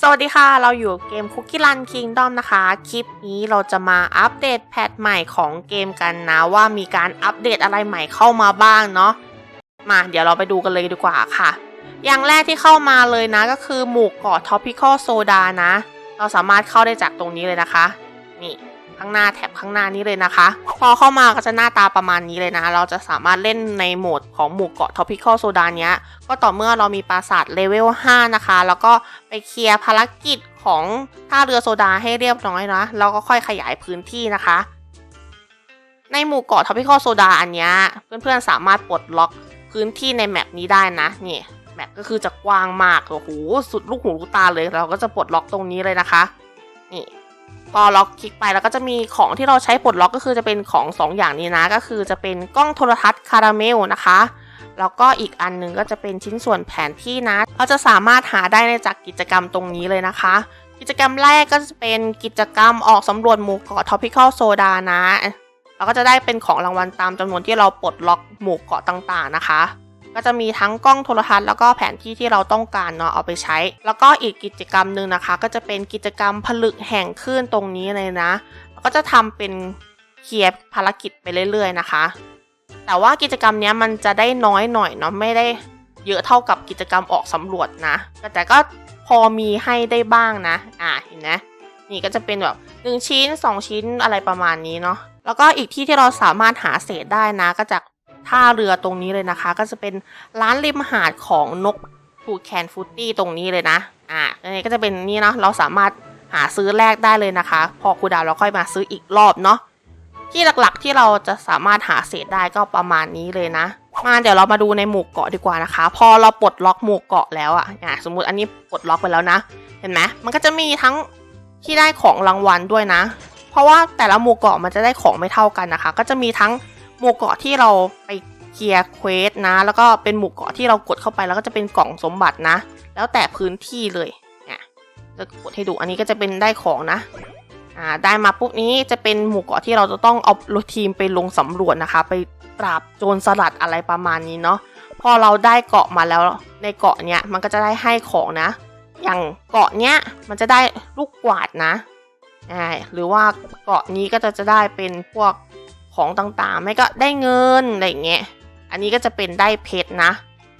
สวัสดีค่ะ เราอยู่เกม Cookie Run Kingdom นะคะ คลิปนี้เราจะมาอัปเดตแพทใหม่ของเกมกันนะ ว่ามีการอัปเดตอะไรใหม่เข้ามาบ้างเนาะ มาเดี๋ยวเราไปดูกันเลยดีกว่าค่ะ อย่างแรกที่เข้ามาเลยนะก็คือหมู่เกาะ Tropical Soda นะ เราสามารถเข้าได้จากตรงนี้เลยนะคะ ข้างหน้าแถบข้างหน้านี้เลยนะคะ พอเข้ามาก็จะหน้าตาประมาณนี้เลยนะ เราจะสามารถเล่นในโหมดของหมู่เกาะ Tropical Soda เนี้ย ก็ต่อเมื่อเรามีปราสาทเลเวล 5 นะคะ แล้วก็ไปเคลียร์ภารกิจของท่าเรือโซดาให้เรียบร้อยนะแล้วก็ค่อยขยายพื้นที่นะคะ ในหมู่เกาะท o พิคอโซดาอันเนี้ยเพื่อนๆสามารถปลดล็อกพื้นที่ในแมปนี้ได้นะนี่แมปก็คือจะกว้างมากโอ้โหสุดลูกหูลูกตาเลย เราก็จะปลดล็อกตรงนี้เลยนะคะ นี่ พอล็อกคลิกไปแล้วก็จะมีของที่เราใช้ปลดล็อกก็คือจะเป็นของสองอย่างนี้นะ ก็คือจะเป็นกล้องโทรทัศน์คาราเมลนะคะแล้วก็อีกอันหนึงก็จะเป็นชิ้นส่วนแผนที่นะ เราจะสามารถหาได้ในจากกิจกรรมตรงนี้เลยนะคะ กิจกรรมแรกก็จะเป็นกิจกรรมออกสำรวจหมู่เกาะ Topical Soda นะ เราก็จะได้เป็นของรางวัลตามจำนวนที่เราปลดล็อกหมู่เกาะต่างๆนะคะ ก็จะมีทั้งกล้องโทรทัศน์แล้วก็แผนที่ที่เราต้องการเนาะเอาไปใช้ แล้วก็อีกกิจกรรมหนึ่งนะคะ ก็จะเป็นกิจกรรมผลึกแห่งคลื่นตรงนี้เลยนะ ก็จะทำเป็นเคลียร์ภารกิจไปเรื่อย ๆ นะคะ แต่ว่ากิจกรรมนี้มันจะได้น้อยหน่อยเนาะไม่ได้เยอะเท่ากับกิจกรรมออกสำรวจนะแต่ก็พอมีให้ได้บ้างนะ อ่าเห็นไหมนี่ก็จะเป็นแบบหนึ่งชิ้นสองชิ้นอะไรประมาณนี้เนาะแล้วก็อีกที่ที่เราสามารถหาเศษได้นะ ก็จาก ท่าเรือตรงนี้เลยนะคะ ก็จะเป็นร้านริมหาดของนกทูแคนฟูตี้ตรงนี้เลยนะอ่าอันนี้ก็จะเป็นนี่เนาะเราสามารถหาซื้อแลกได้เลยนะคะ พอครูดาวเราค่อยมาซื้ออีกรอบเนาะที่หลักๆที่เราจะสามารถหาเศษได้ก็ประมาณนี้เลยนะ มาเดี๋ยวเรามาดูในหมู่เกาะดีกว่านะคะ พอเราปลดล็อกหมู่เกาะแล้วอะอะสมมุติอันนี้ปลดล็อกไปแล้วนะ เห็นไหมมันก็จะมีทั้งที่ได้ของรางวัลด้วยนะ เพราะว่าแต่ละหมู่เกาะมันจะได้ของไม่เท่ากันนะคะ ก็จะมีทั้ง หมู่เกาะที่เราไปเคลียร์เควสนะ แล้วก็เป็นหมู่เกาะที่เรากดเข้าไปแล้วก็จะเป็นกล่องสมบัตินะ แล้วแต่พื้นที่เลยเนี่ยจะกดให้ดูอันนี้ก็จะเป็นได้ของนะอ่าได้มาปุ๊บนี้จะเป็นหมู่เกาะที่เราจะต้องเอาทีมไปลงสำรวจนะคะ ไปปราบโจรสลัดอะไรประมาณนี้เนาะพอเราได้เกาะมาแล้วในเกาะเนี้ยมันก็จะได้ให้ของนะ อย่างเกาะเนี้ยมันจะได้ลูกกวาดนะอ่าหรือว่าเกาะนี้ก็จะจะได้เป็นพวก ของต่างๆ ไม่ก็ได้เงินอะไรอย่างเงี้ย อันนี้ก็จะเป็นได้เพชรนะ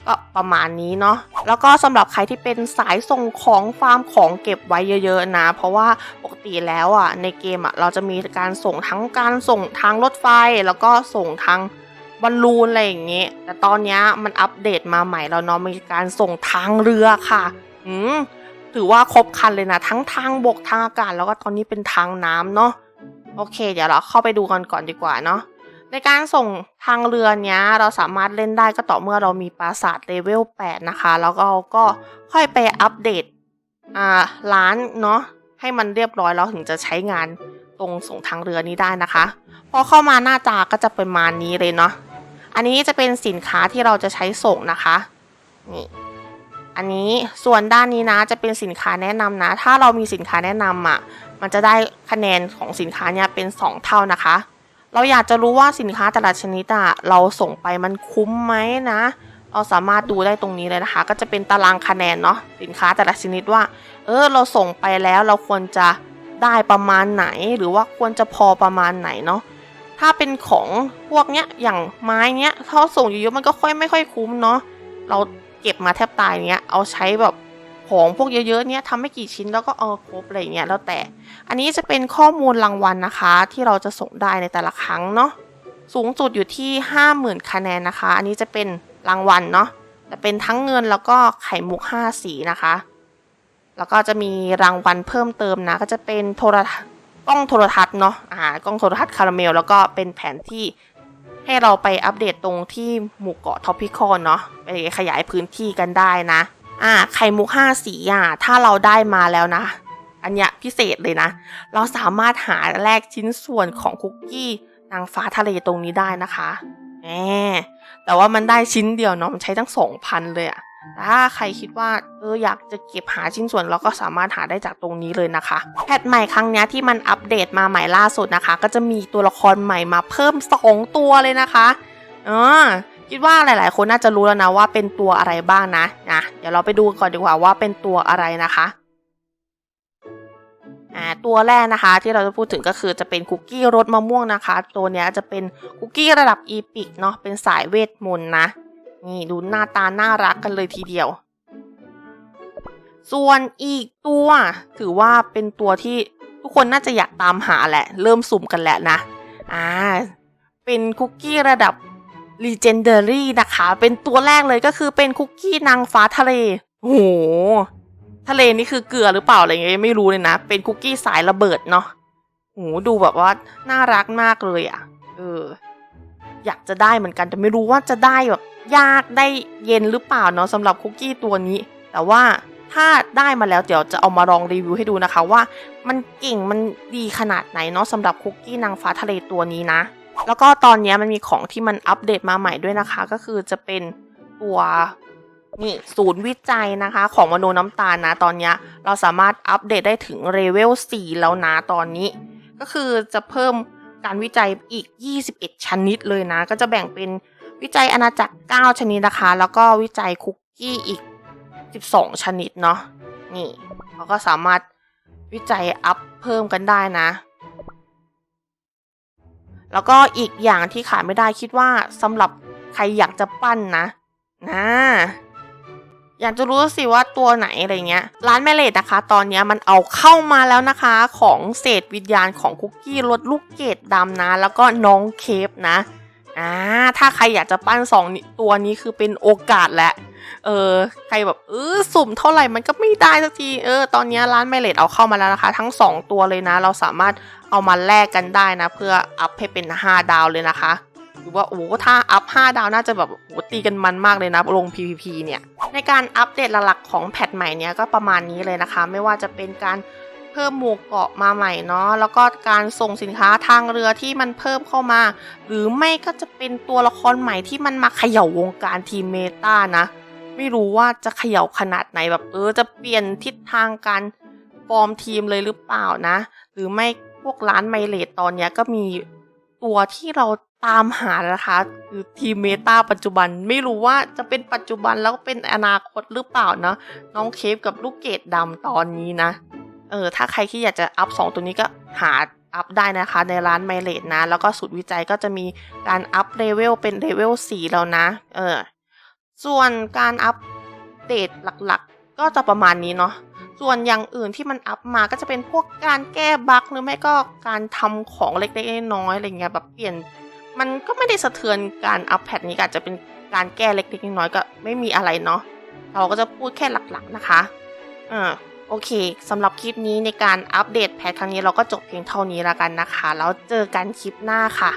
ก็ประมาณนี้เนาะ แล้วก็สำหรับใครที่เป็นสายส่งของฟาร์มของเก็บไว้เยอะๆนะ เพราะว่าปกติแล้วอะในเกมอะเราจะมีการส่งทั้งการส่งทางรถไฟ แล้วก็ส่งทางบอลลูนอะไรอย่างเงี้ย แต่ตอนนี้มันอัปเดตมาใหม่แล้วเนาะ มีการส่งทางเรือค่ะ อืมถือว่าครบคันเลยนะ ทั้งทางบกทางอากาศแล้วก็ตอนนี้เป็นทางน้ำเนาะ โอเค เดี๋ยวเราเข้าไปดูกันก่อนดีกว่าเนาะในการส่งทางเรือเนี้ยเราสามารถเล่นได้ก็ต่อเมื่อเรามีปราสาทเลเวล 8 นะคะ แล้วก็ก็ค่อยไปอัปเดตอ่าร้านเนาะให้มันเรียบร้อยแล้วถึงจะใช้งานตรงส่งทางเรือนี้ได้นะคะพอเข้ามาหน้าตาก็จะเป็นประมาณนี้เลยเนาะอันนี้จะเป็นสินค้าที่เราจะใช้ส่งนะคะนี่อันนี้ส่วนด้านนี้นะจะเป็นสินค้าแนะนำนะ ถ้าเรามีสินค้าแนะนำอะ มันจะได้คะแนนของสินค้าเนี่ยเป็น 2 เท่านะคะ เราอยากจะรู้ว่าสินค้าแต่ละชนิดอะเราส่งไปมันคุ้มไหมนะ เราสามารถดูได้ตรงนี้เลยนะคะ ก็จะเป็นตารางคะแนนเนาะสินค้าแต่ละชนิดว่า เออเราส่งไปแล้วเราควรจะได้ประมาณไหน หรือว่าควรจะพอประมาณไหนเนาะถ้าเป็นของพวกเนี้ยอย่างไม้เนี้ยถ้าส่งเยอะๆมันก็ค่อยไม่ค่อยคุ้มเนาะเราเก็บมาแทบตายเนี้ยเอาใช้แบบ ของพวกเยอะๆเนี้ยทำไม่กี่ชิ้นแล้วก็เออครบอะไรเงี้ยแล้วแต่ อันนี้จะเป็นข้อมูลรางวัลนะคะ ที่เราจะส่งได้ในแต่ละครั้งเนาะสูงสุดอยู่ที่ 50,000 คะแนนนะคะ อันนี้จะเป็นรางวัลเนาะจะเป็นทั้งเงินแล้วก็ไข่มุก 5 สีนะคะ แล้วก็จะมีรางวัลเพิ่มเติมนะ ก็จะเป็นโทรทัศน์กล้องโทรทัศน์เนาะอ่ากล้องโทรทัศน์คาราเมล แล้วก็เป็นแผนที่ให้เราไปอัปเดตตรงที่หมู่เกาะท็อปพิคอนเนาะไปขยายพื้นที่กันได้นะ อ่าไข่มุก5สีอะถ้าเราได้มาแล้วนะ อันเนี้ยพิเศษเลยนะ เราสามารถหาแลกชิ้นส่วนของคุกกี้นางฟ้าทะเลตรงนี้ได้นะคะแหมแต่ว่ามันได้ชิ้นเดียวเนาะมันใช้ทั้งสองพันเลยอะถ้าใครคิดว่าเอออยากจะเก็บหาชิ้นส่วนเราก็สามารถหาได้จากตรงนี้เลยนะคะแพทใหม่ครั้งนี้ที่มันอัปเดตมาใหม่ล่าสุดนะคะ ก็จะมีตัวละครใหม่มาเพิ่มสองตัวเลยนะคะอ่า คิดว่าหลาย ๆ คนน่าจะรู้แล้วนะว่าเป็นตัวอะไรบ้างนะนะเดี๋ยวเราไปดูก่อนดีกว่าว่าเป็นตัวอะไรนะคะอ่าตัวแรกนะคะที่เราจะพูดถึงก็คือจะเป็นคุกกี้รสมะม่วงนะคะ ตัวเนี้ยจะเป็นคุกกี้ระดับอีพิกเนาะเป็นสายเวทมนต์นะ นี่ดูหน้าตาน่ารักกันเลยทีเดียว ส่วนอีกตัวถือว่าเป็นตัวที่ทุกคนน่าจะอยากตามหาแหละ เริ่มสุ่มกันแหล้วนะอ่าเป็นคุกกี้ระดับ Legendary นะคะ เป็นตัวแรกเลยก็คือเป็นคุกกี้นางฟ้าทะเลโอ้โหทะเลนี่คือเกลือหรือเปล่าอะไรเงี้ยไม่รู้เลยนะ เป็นคุกกี้สายระเบิดเนาะโอ้โหดูแบบว่าน่ารักมากเลยอะ่ะ เออ อยากจะได้เหมือนกันแต่ไม่รู้ว่าจะได้แบบยากได้เย็นหรือเปล่าเนาะสำหรับคุกกี้ตัวนี้ แต่ว่าถ้าได้มาแล้วเดี๋ยวจะเอามาลองรีวิวให้ดูนะคะว่า มันเก่งมันดีขนาดไหนเนาะสำหรับคุกกี้นางฟ้าทะเลตัวนี้นะ แล้วก็ตอนนี้มันมีของที่มันอัปเดตมาใหม่ด้วยนะคะ ก็คือจะเป็นตัวนี่ศูนย์วิจัยนะคะ ของมโนน้ำตาลนะตอนนี้เราสามารถอัปเดตได้ถึงเลเวล4แล้วนะตอนนี้ ก็คือจะเพิ่มการวิจัยอีก 21 ชนิดเลยนะ ก็จะแบ่งเป็นวิจัยอาณาจักร 9 ชนิดนะคะ แล้วก็วิจัยคุกกี้อีก 12 ชนิดเนาะนี่เราก็สามารถวิจัยอัพเพิ่มกันได้นะ แล้วก็อีกอย่างที่ขาดไม่ได้คิดว่าสำหรับใครอยากจะปั้นนะนะอยากจะรู้สิว่าตัวไหนอะไรเงี้ย ร้านแม่เลดนะคะ ตอนนี้มันเอาเข้ามาแล้วนะคะ ของเศษวิญญาณของคุกกี้รสลูกเกดดำนะ แล้วก็น้องเคฟนะอ่าถ้าใครอยากจะปั้นสองตัวนี้คือเป็นโอกาสแหละเออใครแบบเออสุ่มเท่าไหร่มันก็ไม่ได้สักทีเออตอนนี้ร้านแม่เลดเอาเข้ามาแล้วนะคะ ทั้ง 2 ตัวเลยนะ เราสามารถ เอามาแลกกันได้นะ เพื่ออัพให้เป็น 5 ดาวเลยนะคะหรือว่าโอ้ถ้าอัพ 5 ดาวน่าจะแบบโอ้ตีกันมันมากเลยนะลง PVP เนี่ย ในการอัปเดตหลักๆของแพทใหม่เนี้ยก็ประมาณนี้เลยนะคะ ไม่ว่าจะเป็นการเพิ่มหมวกเกาะมาใหม่เนาะแล้วก็การส่งสินค้าทางเรือที่มันเพิ่มเข้ามา หรือไม่ก็จะเป็นตัวละครใหม่ที่มันมาเขย่าวงการทีมเมตานะ ไม่รู้ว่าจะเขย่าขนาดไหนแบบเออจะเปลี่ยนทิศทางการฟอร์มทีมเลยหรือเปล่านะ หรือไม่ พวกร้านไมเลตตอนเนี้ยก็มีตัวที่เราตามหานะคะคือทีมเมตาปัจจุบันไม่รู้ว่าจะเป็นปัจจุบันแล้วก็เป็นอนาคตหรือเปล่านะน้องเคฟกับลูกเกดดำตอนนี้นะ เออ ถ้าใครที่อยากจะอัพสองตัวนี้ก็หาอัพได้นะคะในร้านไมเลตนะ แล้วก็สูตรวิจัยก็จะมีการอัพเลเวลเป็นเลเวล4แล้วนะ เออ ส่วนการอัปเดตหลักๆ ก็จะประมาณนี้เนาะ ส่วนอย่างอื่นที่มันอัพมาก็จะเป็นพวกการแก้บั๊กหรือไม่ก็การทำของเล็กๆน้อยๆอะไรเงี้ยแบบเปลี่ยน มันก็ไม่ได้สะเทือนการอัพแพทนี้ก็อาจจะเป็นการแก้เล็กๆน้อยๆก็ไม่มีอะไรเนาะเราก็จะพูดแค่หลักๆนะคะอ่าโอเคสำหรับคลิปนี้ในการอัปเดตแพทครั้งนี้เราก็จบเพียงเท่านี้แล้วกันนะคะ แล้วเจอกันคลิปหน้าค่ะ